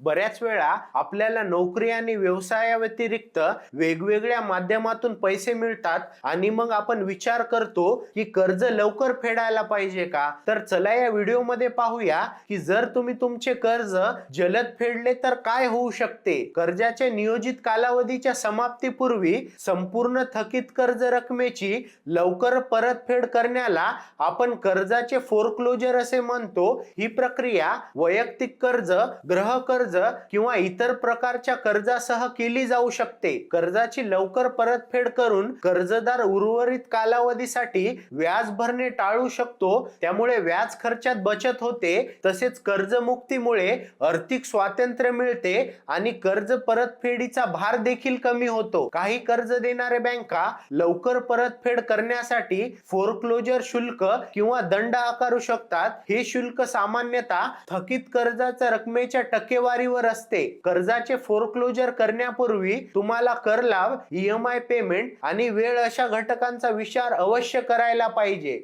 बऱ्याच वेळा आपल्याला नोकरी आणि व्यवसायाव्यतिरिक्त वेगवेगळ्या माध्यमातून पैसे मिळतात आणि मग आपण विचार करतो की कर्ज लवकर फेडायला पाहिजे का? तर चला या व्हिडिओमध्ये पाहूया की जर तुम्ही तुमचे कर्ज जलद फेडले तर काय होऊ शकते? कर्जाच्या नियोजित कालावधीच्या समाप्तीपूर्वी संपूर्ण थकीत कर्ज रकमेची लवकर परतफेड करण्याला आपण कर्जाचे फोरक्लोजर असे म्हणतो. ही प्रक्रिया वैयक्तिक कर्ज ग्रह कर्ज किंवा इतर प्रकारच्या कर्जासह केली जाऊ शकते. कर्जाची लवकर परतफेड करून कर्जदार उर्वरित कालावधीसाठी व्याज भरणे टाळू शकतो. त्यामुळे व्याज खर्चात बचत होते. तसेच कर्जमुक्तीमुळे आर्थिक स्वातंत्र्य मिळते आणि कर्ज परतफेडीचा भार देखील कमी होतो. काही कर्ज देणारे बँका लवकर परतफेड करण्यासाठी फोरक्लोजर शुल्क किंवा दंड आकारू शकतात. हे शुल्क सामान्यतः थकीत कर्जाच्या रकमेच्या टक्केवारीवर असते. कर्जाचे फोरक्लोजर करण्यापूर्वी तुम्हाला कर लाभ ईएमआय पेमेंट आणि वेळ अशा घटकांचा विचार अवश्य करायला पाहिजे.